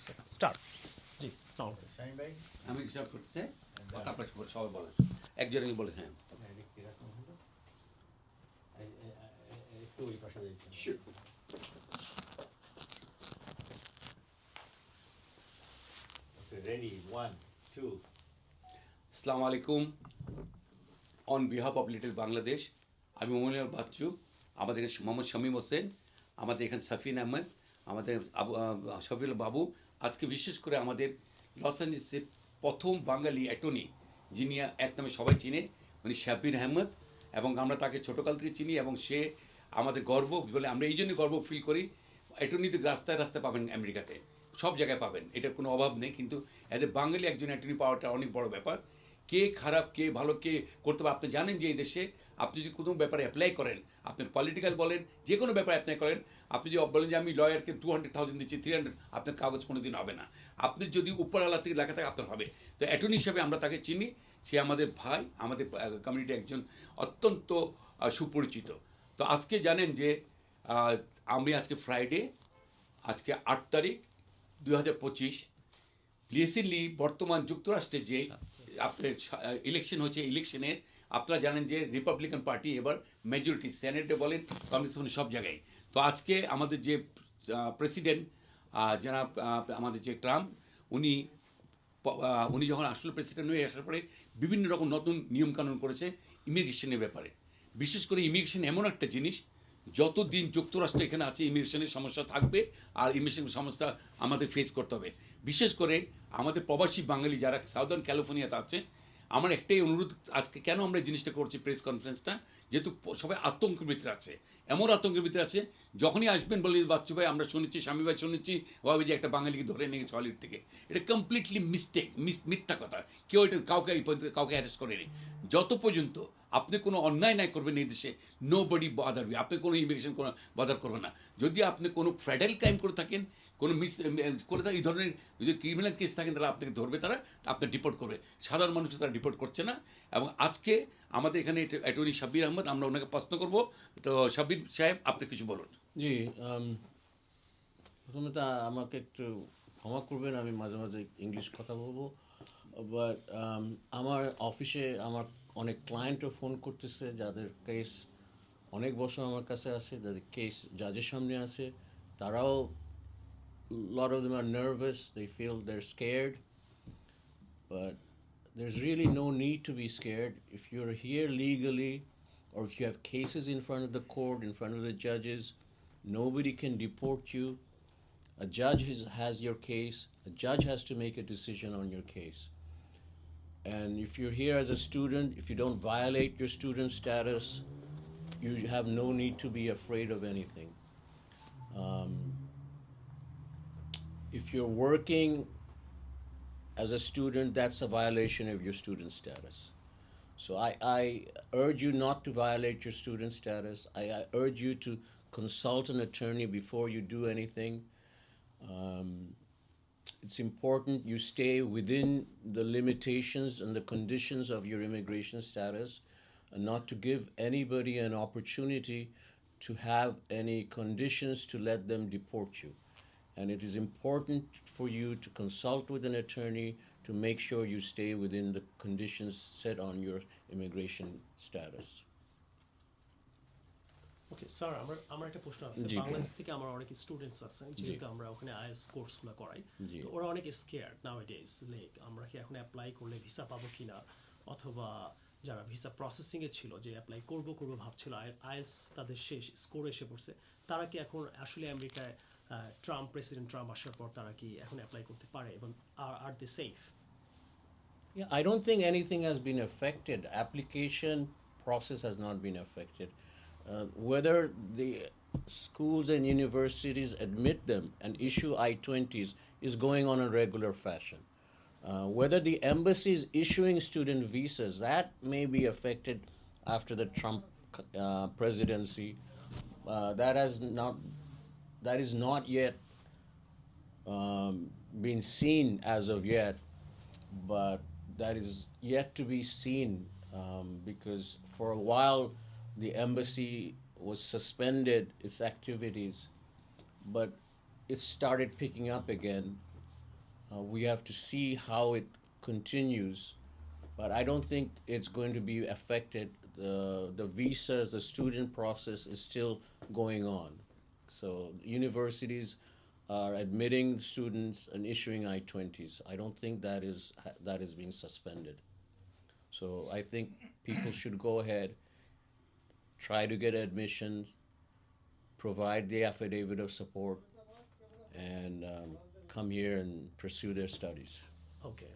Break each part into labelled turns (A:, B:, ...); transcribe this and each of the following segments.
A: Sir start জি আসসালামু আলাইকুম।
B: ভাই?
C: আমি হিসাব করছে তারপরে সবাই বলে একজনই বলে হ্যাঁ।
B: একটু ওই পাশে রেডি ওয়ান টু
C: আসসালামু আলাইকুম। On behalf of little Bangladesh আমি মমিনুল বাচ্চু আমাদের এখানে মোহাম্মদ শামীম হোসেন আমাদের এখানে সাফিন আহমেদ আমাদের আবু আহ, শফিউল বাবু আজকে বিশেষ করে আমাদের লস অ্যাঞ্জেলেসের প্রথম বাঙালি অ্যাটর্নি, যিনি এক নামে সবাই চিনে, উনি শাবির আহমদ এবং আমরা তাকে ছোটোকাল থেকে চিনি এবং সে আমাদের গর্ব, বলে আমরা এই জন্য গর্ব ফিল করি অ্যাটর্নি তো রাস্তায় রাস্তায় পাবেন আমেরিকাতে। সব জায়গায় পাবেন, এটার কোনো অভাব নেই, কিন্তু এদের বাঙালি একজন অ্যাটর্নি পাওয়াটা অনেক বড় ব্যাপার। কে খারাপ, কে ভালো, কে করতে পারে, আপনি জানেন যে এই দেশে আপনি যদি কোনো ব্যাপারে অ্যাপ্লাই করেন আপনার পলিটিক্যাল বলেন যে কোনো ব্যাপারে অ্যাপ্লাই করেন আপনি যদি বলেন যে আমি লয়ারকে টু হান্ড্রেড থাউজেন্ড দিচ্ছি থ্রি হান্ড্রেড আপনার কাগজ কোনো দিন হবে না। আপনি যদি উপরওয়ালা থেকে লেখা থাকে আপনার হবে। তো অ্যাটর্নি হিসাবে আমরা তাকে চিনি। সে আমাদের ভাই আমাদের কমিউনিটি একজন অত্যন্ত সুপরিচিত। তো আজকে জানেন যে আমি আজকে ফ্রাইডে আজকে আট তারিখ দুই হাজার পঁচিশ। রিসেন্টলি বর্তমান যুক্তরাষ্ট্রে যে আপনার ইলেকশন হচ্ছে ইলেকশনের আপনারা জানেন যে রিপাবলিকান পার্টি এবার মেজরিটি সেনেটে বলেন কংগ্রেস বলেন সব জায়গায়। তো আজকে আমাদের যে প্রেসিডেন্ট যারা আমাদের যে ট্রাম্প উনি উনি যখন আসলে প্রেসিডেন্ট হয়ে আসার পরে বিভিন্ন রকম নতুন নিয়মকানুন করেছে ইমিগ্রেশনের ব্যাপারে। বিশেষ করে ইমিগ্রেশন এমন একটা জিনিস যত দিন যুক্তরাষ্ট্র এখানে আছে ইমিগ্রেশনের সমস্যা থাকবে আর ইমিগ্রেশন সমস্যা আমাদের ফেস করতে হবে। বিশেষ করে আমাদের প্রবাসী বাঙালি যারা সাউদার্ন ক্যালিফোর্নিয়াতে আছে আমার একটাই অনুরোধ, আজকে কেন আমরা জিনিসটা করছি প্রেস কনফারেন্সটা যেহেতু সবাই আতঙ্কের ভিতরে আছে। এমন আতঙ্কের ভিতরে আছে, যখনই আসবেন বলে বাচ্চু ভাই, আমরা শুনেছি, স্বামী ভাই শুনেছি ভাবে যে একটা বাঙালিকে ধরে নিয়ে গেছে হলিউড থেকে। এটা কমপ্লিটলি মিস্টেক মিস মিথ্যা কথা। কেউ এটা কাউকে এই পর্যন্ত, কাউকে অ্যারেস্ট করেনি। যত পর্যন্ত আপনি কোনো অন্যায় নাই করবেন এই দেশে নো বডি বাদার আপনি কোনো ইমিগ্রেশন কোনো বাদার করবেন না। যদি আপনি কোনো ফেডারেল ক্রাইম করে থাকেন কোনো মিস করে থাকে এই ধরনের যদি ক্রিমিনাল কেস থাকেন তাহলে আপনাকে ধরবে তারা, আপনি ডিপোর্ট করবে। সাধারণ মানুষ তারা ডিপোর্ট করছে না। এবং আজকে আমাদের এখানে অ্যাটর্নি শাব্বির আহমদ, আমরা ওনাকে প্রশ্ন করব। তো শাব্বির সাহেব, আপনি কিছু বলুন।
D: জি প্রথমে তা আমাকে একটু ক্ষমা করবেন, আমি মাঝে মাঝে ইংলিশ কথা বলব। বাট আমার অফিসে আমার অনেক ক্লায়েন্টও ফোন করতেছে, যাদের কেস অনেক বছর আমার কাছে আছে, যাদের কেস জাজের সামনে আছে। তারাও lot of them are nervous they feel they're scared but there's really no need to be scared. If you're here legally or if you have cases in front of the court in front of the judges nobody can deport you. A judge has, has your case a judge has to make a decision on your case. And if you're here as a student if you don't violate your student status you have no need to be afraid of anything. Um, if you're working as a student, that's a violation of your student status. So I, I urge you not to violate your student status. I, I urge you to consult an attorney before you do anything. Um, it's important you stay within the limitations and the conditions of your immigration status and not to give anybody an opportunity to have any conditions to let them deport you. And it is important for you to consult with an attorney to make sure you stay within the conditions set on your immigration status.
A: Okay sir আমার আমার একটা প্রশ্ন আছে। বাংলাদেশ থেকে আমার অনেক students আছে যেহেতু আমরা ওখানে আইএস কোর্সগুলো করাই। তো ওরা অনেক স্কেয়ার নাওডেজ লাইক আমরা কি এখন অ্যাপ্লাই করলে ভিসা পাবো কিনা? অথবা যারা ভিসা প্রসেসিং এ ছিল যে অ্যাপ্লাই করব করব ভাবছিল আইএস তাদের শেষ স্কোর এসে পড়ছে তারা কি এখন আসলে আমেরিকায় ট্রাম্প প্রেসিডেন্ট ট্রাম্প আসার পর তারা কি এখন অ্যাপ্লাই করতে পারে এবং আর are they safe
D: Yeah, I don't think anything has been affected. Application process has not been affected. Uh, whether the schools and universities admit them and issue I 20s is going on a regular fashion. Uh, whether the embassy is issuing student visas, that may be affected after the Trump uh, presidency. Uh, that has not, that is not yet um, been seen as of yet, but that is yet to be seen um, because for a while the embassy was suspended its activities, but it started picking up again, Uh, we have to see how it continues, but I don't think it's going to be affected. The the visas, the student process is still going on. So universities are admitting students and issuing I-20s. I don't think that is that is being suspended. So I think people should go ahead, try to get admissions, provide the affidavit of support, and um, come here and pursue their studies.
A: Okay.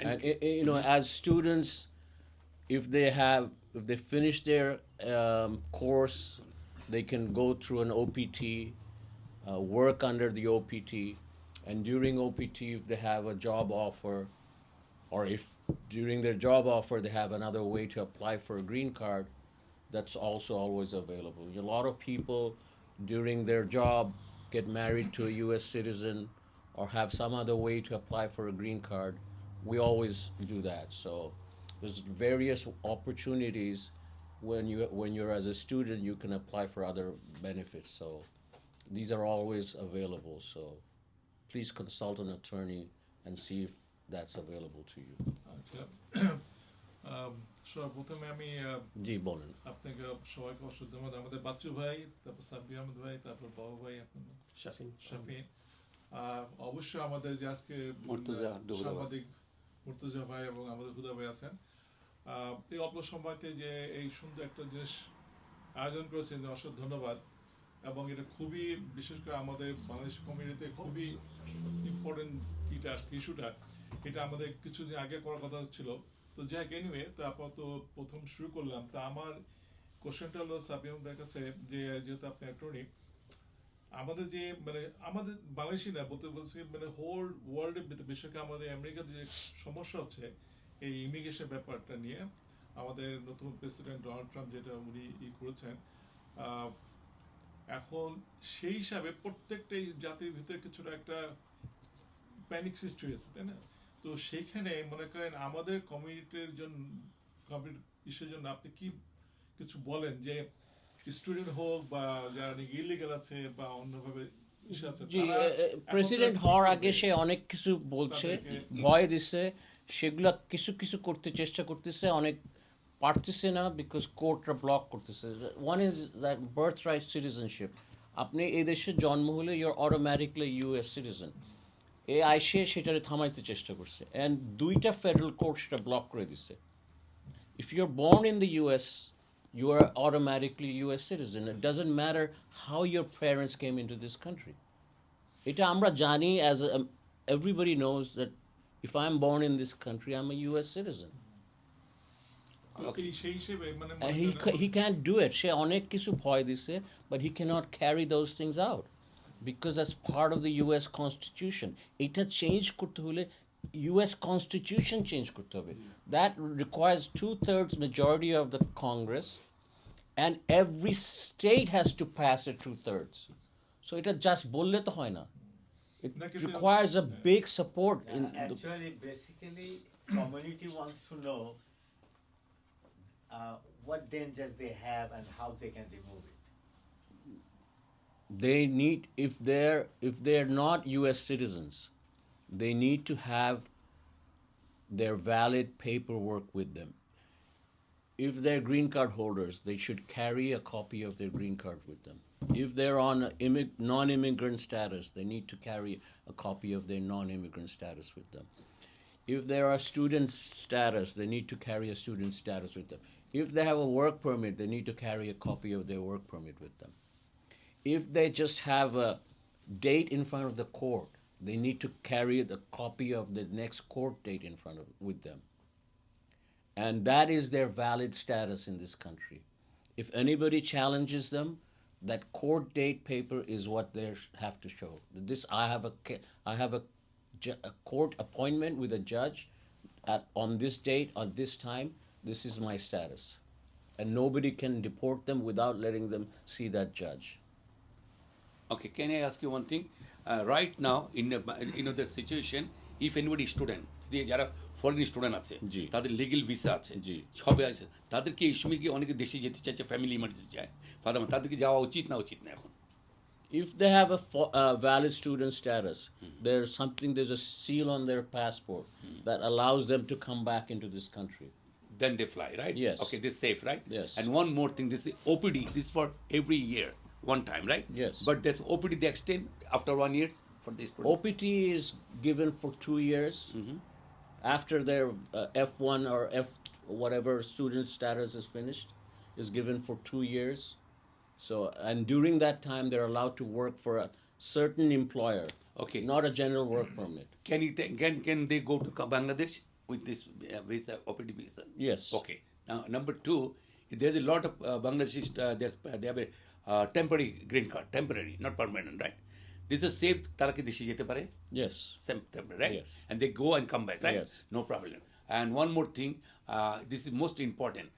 D: And, i- i- you know, as students, if they have, if they finish their um, course, they can go through an OPT, uh, work under the OPT, and during OPT, if they have a job offer, or if during their job offer they have another way to apply for a green card, that's also always available. A lot of people during their job get married to a U.S. citizen or have some other way to apply for a green card. We always do that. So there's various opportunities when you when you're as a student you can apply for other benefits. So these are always available. So please consult an attorney and see if that's available to you.
E: আচ্ছা আম, সর্বপ্রথমে আমি
D: জি বলেন
E: আপনাকে সবাইকে অসংখ্য ধন্যবাদ আমাদের বাচ্চু ভাই তারপর সাব্বির আহমেদ ভাই তারপর বাবু ভাই
A: শাফিন
E: শাফিন অবশ্যই আমাদের যে আজকে। সাংবাদিক মুর্তজা ভাই এবং আমাদের হুদা ভাই আছেন এই অল্প সময়তে যে এই সুন্দর একটা জিনিস আয়োজন করেছেন অসংখ্য ধন্যবাদ। এবং এটা খুবই, বিশেষ করে আমাদের বাংলাদেশ কমিউনিটিতে খুবই ইম্পর্টেন্ট এটা ইস্যুটা এটা আমাদের কিছুদিন আগে করার কথা ছিল। তো যাই এনিওয়ে তো আপাতত প্রথম শুরু করলাম। তা আমার কোশ্চেনটা হলো সাবিয়ামদের কাছে, যে যেহেতু আপনি অ্যাটর্নি আমাদের যে মানে আমাদের বাংলাদেশি না বলতে বলছি মানে হোল ওয়ার্ল্ডে বিশেষ করে আমাদের আমেরিকার যে সমস্যা হচ্ছে এই ইমিগ্রেশন ব্যাপারটা নিয়ে আমাদের নতুন প্রেসিডেন্ট ডোনাল্ড ট্রাম্প যেটা উনি ই করেছেন এখন সেই হিসাবে প্রত্যেকটা জাতির ভিতরে কিছুটা একটা প্যানিক সৃষ্টি হয়েছে তাই না? তো সেইখানে মনে করেন আমাদের কমিউনিটির জন্য ইস্যুর জন্য আপনি কি কিছু বলেন যে স্টুডেন্ট হোক বা যারা ইলিগাল আছে বা অন্যভাবে
D: জি প্রেসিডেন্ট হওয়ার আগে সে অনেক কিছু বলছে ভয় দিছে। সেগুলা কিছু কিছু করতে চেষ্টা করতেছে অনেক পারতেছে না বিকজ কোর্টরা ব্লক করতেছে। One is that birth right citizenship আপনি এই দেশে জন্ম হলে ইউর অটোমেটিকলি ইউএস সিটিজেন এ আইসে সেটারে থামাইতে চেষ্টা করছে। অ্যান্ড দুইটা ফেডারেল কোর্ট সেটা ব্লক করে দিছে। If you're born the US, you are automatically US citizen. It doesn't matter how your parents came into this country. এটা আমরা জানি as everybody knows that if I'm born in this country, I'm a US citizen.
E: তো এই সেই হিসেবে মানে
D: And
E: মনে
D: he,
E: করেন
D: ca- he can't do it. সে অনেক কিছু ভয় দিছে, but he cannot carry those things out because that's part of the US Constitution. এটা change করতে হলে US Constitution change করতে হবে. That requires two-thirds majority of the Congress and every state has to pass it two-thirds. So এটা just বললে তো হয় না. it requires a big support yeah, in
B: actually basically community wants to know uh, what danger they have and how they can remove it.
D: They need if they're if they're not us citizens they need to have their valid paperwork with them. If they're green card holders they should carry a copy of their green card with them. If they're on immig- non-immigrant status, they need to carry a copy of their non-immigrant status with them. If they are student status, they need to carry a student status with them. If they have a work permit, they need to carry a copy of their work permit with them if they just have a date in front of the court, they need to carry the copy of the next court date in front of with them. And that is their valid status in this country. If anybody challenges them, that court date paper is what they have to show. This I have a I have a, a court appointment with a judge at on this date on this time. This is my status, and nobody can deport them without letting them see that judge.
C: Okay, can I ask you one thing? Uh, right now, in you know the situation, if anybody student, যে যারা foreign student আছে
D: জি।
C: তাদের legal visa আছে
D: জি।
C: সবে আছে তাদেরকে এই সময় কি অনেকে দেশে যেতে চাইছে ফ্যামিলি ইমার্জেন্সি চায় ফাদার তাদেরকে যাওয়া উচিত না উচিত না এখন
D: If they have a fo- uh, valid student status, there's something, there's a seal on their passport that allows them to come back into this country.
C: then they fly, right?
D: Yes.
C: Okay, this safe, right?
D: Yes.
C: And one more thing, this is OPD. This for every year, one time, right?
D: Yes.
C: But this OPD they extend after one year for this student.
D: OPT is given for two years. After their uh, F1 or F whatever student status is finished, is given for two years. So, and during that time, they're allowed to work for a certain employer.
C: Okay.
D: Not a general work permit.
C: Can you ta- can can they go to Bangladesh with this uh, visa OPD visa?
D: Yes.
C: Okay. Now number two, there's a lot of uh, Bangladeshis. Uh, they have a uh, temporary green card, temporary, not permanent, right? This is safe. তারা কি দেশে যেতে পারে?
D: Yes.
C: Same right?
D: Yes.
C: And they go and come back, right?
D: Yes.
C: No problem. And one more thing, uh, this is most important.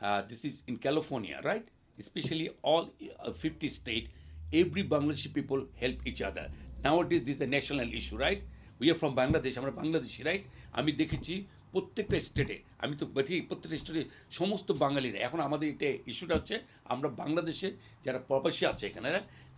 C: Uh, this is in California, right? Especially all uh, 50 state, every Bangladeshi people help each other. Nowadays, this is the national issue, right? We are from Bangladesh, আমরা Bangladeshi right আমি দেখেছি প্রত্যেকটা স্টেটে আমি তো দেখি প্রত্যেকটা স্টেটে সমস্ত বাঙালিরা এখন আমাদের এটা ইস্যুটা হচ্ছে আমরা বাংলাদেশে যারা প্রবাসী আছে এখানে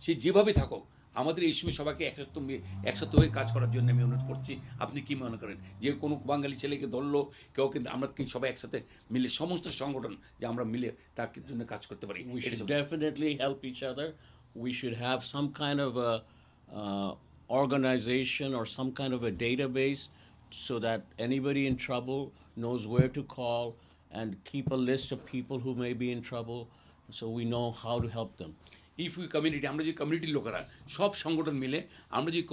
C: সে যেভাবে থাকুক আমাদের এই সময় সবাইকে একসাথে মি- একসাথে হয়ে কাজ করার জন্য আমি অনুরোধ করছি আপনি কি মনে করেন যে কোনো বাঙালি ছেলেকে ধরলো কেউ কিন্তু আমরা কি সবাই একসাথে মিলে সমস্ত সংগঠন যে আমরা মিলে তার জন্য কাজ করতে পারি
D: We
C: এটা
D: should
C: সব-
D: definitely help each other. We should have some kind of a uh, organization or some kind of a database so that anybody in trouble knows where to call and keep a list of people who may be in trouble so we know
C: if we community আমরা যে কমিউনিটির লোকেরা সব সংগঠন মিলে আমরা যদি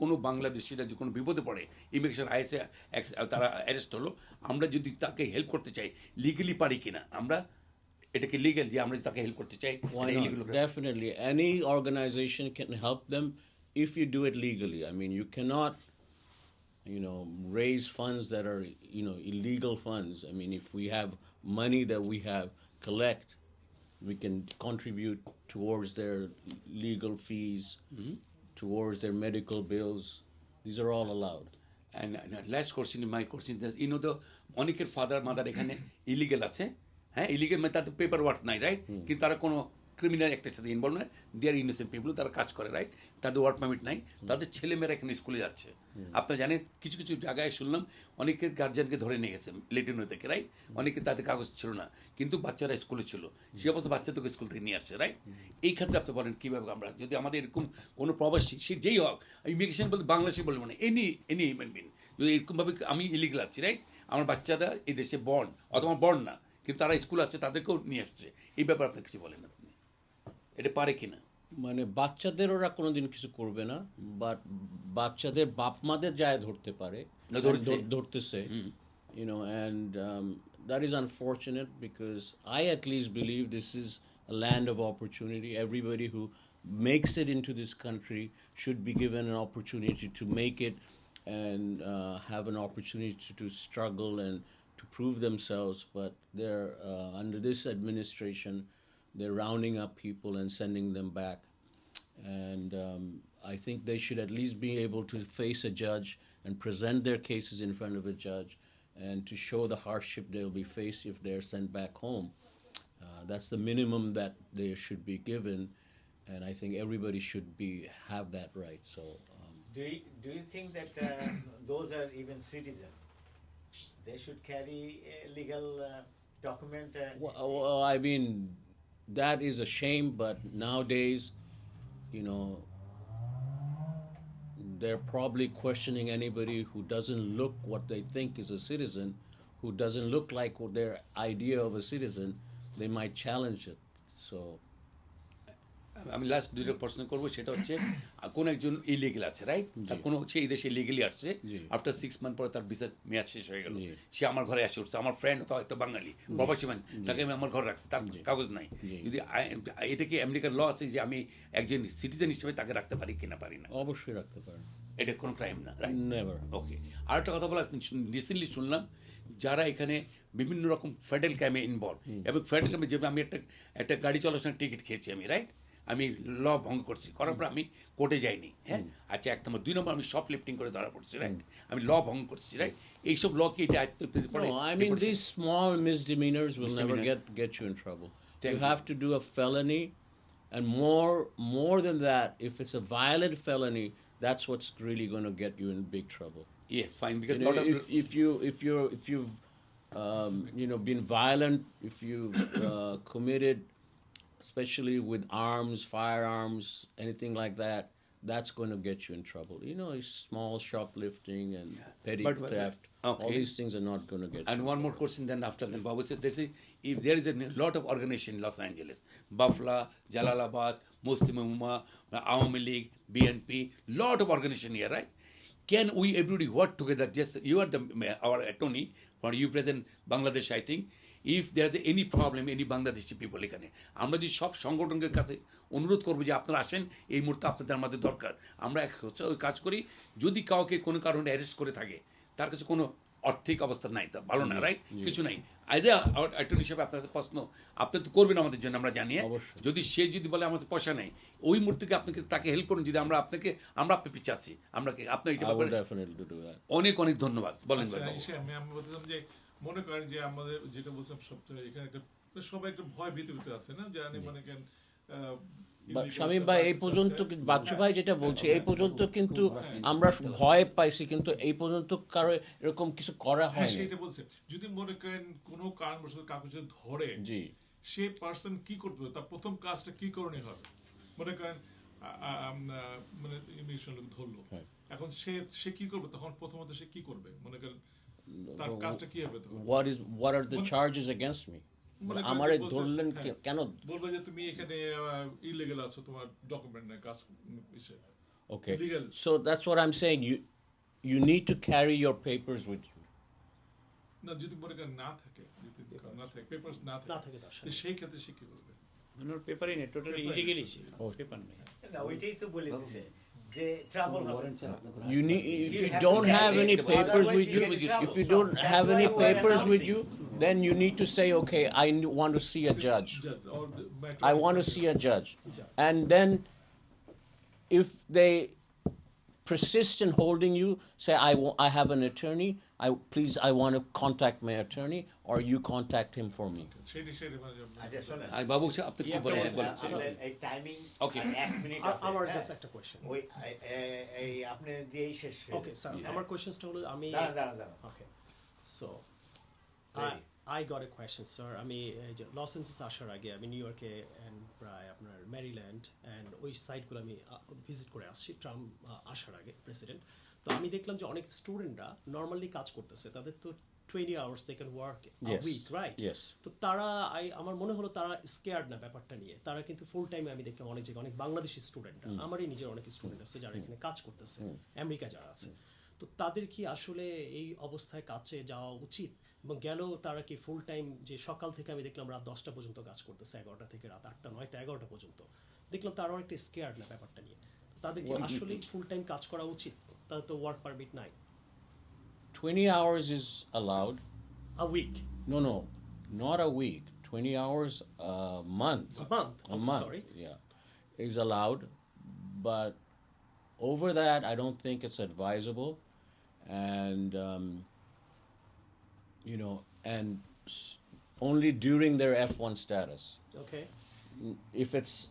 C: কোনো বাংলাদেশিরা যে কোনো বিপদে পড়ে ইমিগ্রেশন আইসে তারা অ্যারেস্ট হলো আমরা যদি তাকে হেল্প করতে চাই লিগেলি পারি কিনা আমরা এটাকে লিগেল যে আমরা তাকে হেল্প করতে চাই
D: definitely any organization can help them if you do it legally I mean you can not you know raise funds that are you know illegal funds I mean if we have money that we have collect we can contribute towards their legal fees, towards their medical bills. These are all allowed.
C: And, and last question, my question is, you know, the অনেকের father mother এখানে illegal আছে হ্যাঁ illegal মানে তাদের paper work নাই right কিন্তু তারা কোনো ক্রিমিনাল অ্যাক্টের সাথে ইনভলভ নয়। দেয়ার ইনোসেন্ট পিপল তারা কাজ করে রাইট তাদের ওয়ার্ক পারমিট নাই। তাদের ছেলেমেয়েরা এখানে স্কুলে যাচ্ছে। আপনারা জানেন, কিছু কিছু জায়গায় শুনলাম, অনেকের গার্জিয়ানকে ধরে নিয়ে গেছে লেটিনো থেকে রাইট অনেকে তাদের কাগজ ছিল না, কিন্তু বাচ্চারা স্কুলে ছিল। সে অবস্থা বাচ্চাদেরকে স্কুল থেকে নিয়ে আসছে রাইট এই ক্ষেত্রে আপনি বলেন, কীভাবে আমরা, যদি আমাদের এরকম কোনো প্রবাসী, সে যেই হোক ইমিগ্রেশন বলতে বাংলাদেশি বলব না এনি এনি হিউম্যান বিন যদি এরকমভাবে আমি ইলিগাল আছি রাইট আমার বাচ্চারা এই দেশে বর্ন অথবা বর্ন না, কিন্তু তারা স্কুল আছে, তাদেরকেও নিয়ে আসছে। এই ব্যাপারে আপনি কিছু বলেন আপনি এটা পারে কিনা
D: মানে বাচ্চাদের ওরা কোনোদিন কিছু করবে না বাট বাচ্চাদের বাপ মাদের যায় ধরতে পারে
C: না, ধরছে।
D: ধর- ধরতেছে you know and um, that is unfortunate because i at least believe this is a land of opportunity everybody who makes it into this country should be given an opportunity to make it and uh, have an opportunity to, to struggle and to prove themselves but they're uh, under this administration they're rounding up people and sending them back and um, I think they should at least be able to face a judge and present their cases in front of a judge and to show the hardship they'll be faced if they're sent back home. Uh, that's the minimum that they should be given, and I think everybody should be have that right. So. Um,
B: Do you, do you think that uh, those are even citizens? They should carry a legal uh, document. Uh,
D: Well, well, I mean, that is a shame, but nowadays, you know, they're probably questioning anybody who doesn't look what they think is a citizen, who doesn't look like their idea of a citizen, they might challenge it. So,
C: আমি last দুইটা প্রশ্ন করব সেটা হচ্ছে কোন একজন illegal আছে right তার কোনো সে এই দেশে লিগেলি আসছে আফটার সিক্স মান্থ পরে তার ভিসা মেয়াদ শেষ হয়ে গেল। সে আমার ঘরে আসে উঠছে আমার ফ্রেন্ড অথবা একটা বাঙালি প্রবাসী মানে তাকে আমি আমার ঘরে রাখছি তার কাগজ নাই। যদি এটা কি আমেরিকার ল আছে যে আমি একজন সিটিজেন হিসেবে তাকে রাখতে পারি কিনা পারি না?
D: অবশ্যই রাখতে পারেন।
C: এটা কোনো ক্রাইম না রাইট
D: নেভার
C: ওকে আর একটা কথা বলা রিসেন্টলি শুনলাম যারা এখানে বিভিন্ন রকম ফেডারেল ক্রাইমে ইনভলভ এবং ফেডারেল ক্রাইমে যেমন আমি একটা একটা গাড়ি চলার সময় টিকিট খেয়েছি আমি রাইট আমি ল ভঙ্গ করছি করার পর আমি কোর্টে যাইনি হ্যাঁ আচ্ছা এক নম্বর দুই নম্বর আমি শপ লিফটিং করে ধরা পড়ছি রাইট আমি ল ভঙ্গ করছি রাইট এইসব ল কি এটা আয়ত্ত পেতে পারে
D: No, I mean these small misdemeanors will never
C: Misdemeanor.
D: get get you in trouble.
C: Thank
D: you
C: you.
D: have to do a felony, and more more than that, if it's a violent felony, that's what's really going to get you in big trouble.
C: Yes, fine, because
D: You
C: lot
D: know,
C: of
D: if, if you if you're if you've um, you know been violent, if you've uh, committed, especially with arms, firearms, anything like that, that's going to get you in trouble. You know, small shoplifting and petty
C: But-
D: theft. All these things are not going to get.
C: And one more question then after then Babu said they say if there is a lot of organization in Los Angeles, Buffalo, Jalalabad, Muslim Ummah, Awami League, BNP, lot of organization here, right? Can we everybody work together? Just you are the our attorney for you present Bangladesh, I think. If there is any problem, any Bangladeshi people এখানে আমরা যদি সব সংগঠনের কাছে অনুরোধ করব যে আপনারা আসেন এই মুহূর্তে আপনাদের আমাদের দরকার। আমরা এক হচ্ছে ওই কাজ করি যদি কাউকে কোনো কারণে অ্যারেস্ট করে থাকে তার কাছে কোনো আর্থিক অবস্থা নাই তা ভালো না রাইট কিছু নাই। আজ অ্যাটর্নি হিসেবে আপনার কাছে প্রশ্ন আপনি তো করবেন আমাদের জন্য আমরা জানি? যদি সে যদি বলে আমাদের পয়সা নেই ওই মুহূর্তে আপনাকে তাকে হেল্প করুন? যদি আমরা আপনাকে আমরা আপনার পিছিয়ে আছি আমরা কি আপনার. অনেক অনেক ধন্যবাদ। বলেন
E: আচ্ছা, আমি বলতেছিলাম যে মনে করেন যে আমাদের যেটা বলছিলাম সবচেয়ে এখানে একটা সবাই একটা ভয় ভীতিতে আছে না? জানি মনে করেন
D: শামীম ভাই এই পর্যন্ত বাচ্চু ভাই যেটা বলছে এই পর্যন্ত কিন্তু আমরা ভয় পাইছি কিন্তু এই পর্যন্ত কারও এরকম কিছু করা
E: হ্যাঁ
D: হয়নি।
E: সেটা বলছে। যদি মনে করেন কোনো কারণবশত যদি ধরে
D: জি।
E: সে পার্সন কি করতে হবে তার প্রথম কাজটা কি করণীয় হবে? মনে করেন মানে ইমিগ্রেশন লোক ধরলো।
D: হ্যাঁ।
E: এখন সে সে কি করবে? তখন প্রথমত সে কি করবে? মনে করেন তার কাজটা কি হবে তখন
D: what is what are the charges against me
E: মনে করেন
D: আমারে
E: যে বলছে-
D: ধরলেন
E: হ্যাঁ।
D: কে- কেন
E: বলবে যে তুমি এখানে ইলিগেল আছো তোমার ডকুমেন্ট নেই কাজ ইসে
D: okay
E: Legal.
D: so that's what i'm saying you you need to carry your papers with you
E: না যদি মনে করেন না থাকে যদি না থাকে পেপারস না
A: না
E: থাকে
A: থাকে তার
E: তো
A: সাথে
E: সেই ক্ষেত্রে সে কি করবে
F: মানে ওর পেপারই নেই টোটালি
E: Paper
F: ইলিগেলই
E: নেই।
F: ছিল পেপার নেই
B: না ওইটাই তো বলে দিছে
D: you need, if
B: you
D: don't have any papers with
B: you,
D: if you don't have any papers with you, then you need to say, okay, I want to see a judge. I want to see a judge. And then if they persist in holding you, say, I, I have an attorney, I, please, I want to contact my attorney. Or you contact him for me.
C: আর বাবু আপনি কি বলেন
B: এই timing
C: Okay.
B: এক minute আছে
A: আমার? Just একটা question
B: ওই এই আপনি দিয়েই শেষ
A: ওকে স্যার। আমার কোয়েশ্চেনটা হলো আমি okay
B: so
A: I got a question sir আমি এই যে লস এঞ্জেলস আসার আগে আমি নিউ ইয়র্কে অ্যান্ড প্রায় আপনার ম্যারিল্যান্ড অ্যান্ড ওই সাইটগুলো আমি ভিজিট করে আসছি? ট্রাম্প আসার আগে প্রেসিডেন্ট তো আমি দেখলাম যে অনেক স্টুডেন্টরা নর্মালি কাজ করতেছে তাদের তো twenty hours they
D: can
A: work week
D: right
A: তো তারা আই আমার মনে হলো তারা স্কেয়ার্ড না ব্যাপারটা নিয়ে। তারা কিন্তু ফুল টাইমে আমি দেখলাম অনেক জায়গায় অনেক বাংলাদেশি স্টুডেন্ট আমারই নিজের অনেক স্টুডেন্ট আছে যারা এখানে কাজ করতেছে আমেরিকা যারা আছে। তো তাদের কি আসলে এই অবস্থায় কাজে যাওয়া উচিত? এবং গেলেও তারা কি ফুল টাইম যে সকাল থেকে আমি দেখলাম রাত দশটা পর্যন্ত কাজ করতেছে এগারোটা থেকে রাত আটটা নয়টা এগারোটা পর্যন্ত। দেখলাম তারা অনেকটা স্কেয়ার্ড না ব্যাপারটা নিয়ে। তাদের কি আসলে ফুল টাইম কাজ করা উচিত? তাদের তো ওয়ার্ক পারমিট নাই।
D: 20 hours is allowed.
A: A week?
D: No, no, not a week. 20 hours a month.
A: A month?
D: A month.
A: Sorry.
D: Yeah. Is allowed, but over that, I don't think it's advisable. And, um, you know, and only during their F1 status.
A: Okay.
D: If it's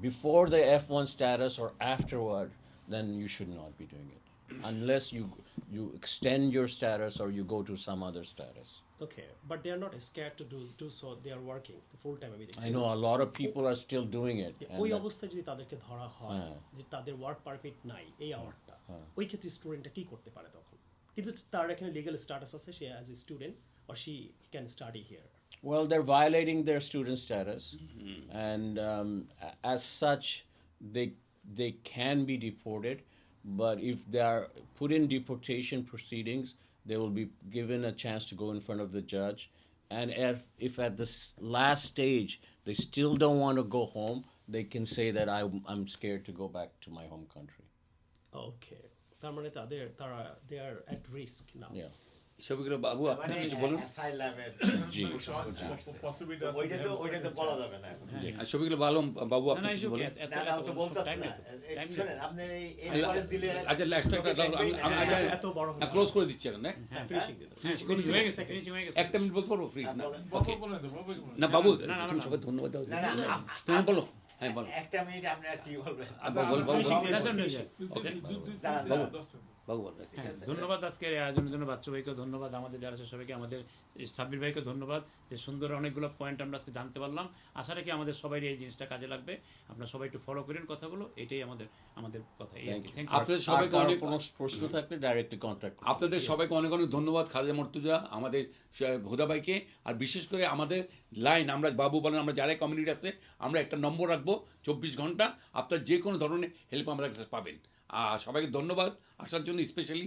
D: before the F1 status or afterward, then you should not be doing it unless you you extend your status or you go to some other status.
A: Okay, but they are not scared to do do so. They are working full time. আমি দেখছি
D: I know a lot of people are still doing it. and
A: ওই
D: that-
A: অবস্থায় যদি তাদেরকে ধরা হয়
D: হ্যাঁ।
A: যে তাদের ওয়ার্ক পারমিট নাই এই আওয়ারটা ওই ক্ষেত্রে স্টুডেন্টটা কি করতে পারে তখন কিন্তু তার এখানে লিগ্যাল স্ট্যাটাস আছে সে as a student or she can study here
D: Well, they're violating their student status, and um, a- as such, they they can be deported. But if they are put in deportation proceedings, they will be given a chance to go in front of the judge. And if if at this last stage they still don't want to go home, they can say that I, I'm scared to go back to my home country.
A: ওকে তার মানে তাদের তারা দে আর এট risk না
D: Yeah.
C: Shafiqur Babu আপনি
B: মানে
C: কিছু বলুন।
D: জি।
C: বাবু বাবু আপনি কিছু বলুন।
B: শোনেন, আপনার এই এরপরে দিলে
C: আচ্ছা একটা
B: হ্যাঁ,
C: আচ্ছা,
A: এত বড় হলে
C: ক্লোজ করে দিচ্ছি এখন হ্যাঁ?
F: হয়ে হয়ে
C: একটা মিনিট বলতে পারব ফ্রি না
E: বাবু বাবু।
C: না বাবু তুমি সবাই ধন্যবাদ দাও। তুমি বলো। হ্যাঁ বল।
B: একটা মিনিট আপনি কি বলবেন?
C: বল, বল। বাবু। বল
F: হ্যাঁ, ধন্যবাদ আজকের আয়োজনের জন্য। বাচ্চু ভাইকে ধন্যবাদ আমাদের যারা আছে সবাইকে আমাদের সাব্বির ভাইকে ধন্যবাদ যে সুন্দর অনেকগুলো পয়েন্ট আমরা আজকে জানতে পারলাম। আশা রাখি আমাদের সবাই এই জিনিসটা কাজে লাগবে। আপনারা সবাই একটু ফলো করেন কথাগুলো এটাই আমাদের আমাদের কথা আর কি। থ্যাংক
C: আপনাদের সবাইকে অনেক
D: কোনো প্রশ্ন থাকলে ডাইরেক্টলি কন্ট্যাক্ট
C: আপনাদের সবাইকে অনেক অনেক ধন্যবাদ খালেদা মর্তুজা আমাদের হুদা ভাইকে। আর বিশেষ করে আমাদের লাইন আমরা বাবু বলেন আমরা যারাই কমিউনিটি আছে আমরা একটা নম্বর রাখব চব্বিশ ঘণ্টা। আপনার যে কোনো ধরনের হেল্প আমাদের কাছে পাবেন। সবাইকে ধন্যবাদ আসার জন্য স্পেশালি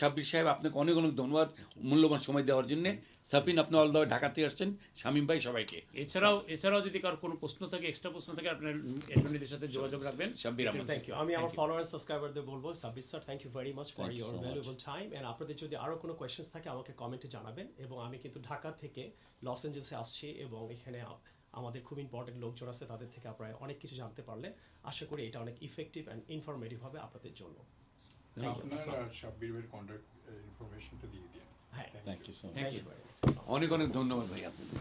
C: সাব্বির সাহেব আপনাকে অনেক অনেক ধন্যবাদ মূল্যবান সময় দেওয়ার জন্য। সাফিন আপনি অল দ্য ঢাকা থেকে আসছেন শামীম ভাই সবাইকে।
F: এছাড়াও এছাড়াও যদি কারও কোনো প্রশ্ন থাকে এক্সট্রা প্রশ্ন থাকে আপনার অ্যাটর্নিদের সাথে যোগাযোগ রাখবেন।
C: শাব্বির আহমদ
A: থ্যাংক ইউ আমি আমার ফলোয়ার সাবস্ক্রাইবারদের বলব Sabbir sir
D: thank you very much
A: for your valuable time and আপনাদের যদি আরও কোনো কোয়েশ্চেন্স থাকে আমাকে কমেন্টে জানাবেন। এবং আমি কিন্তু ঢাকা থেকে লস এঞ্জেলসে আসছি এবং এখানে আমাদের খুব ইম্পর্টেন্ট লোকজন আছে তাদের থেকে আপনারা অনেক কিছু জানতে পারলে আশা করি এটা অনেক ইফেক্টিভ অ্যান্ড ইনফরমেটিভ হবে আপনাদের জন্য।
G: দিন।
A: হ্যাঁ।
C: অনেক অনেক ধন্যবাদ ভাই আপনাদের।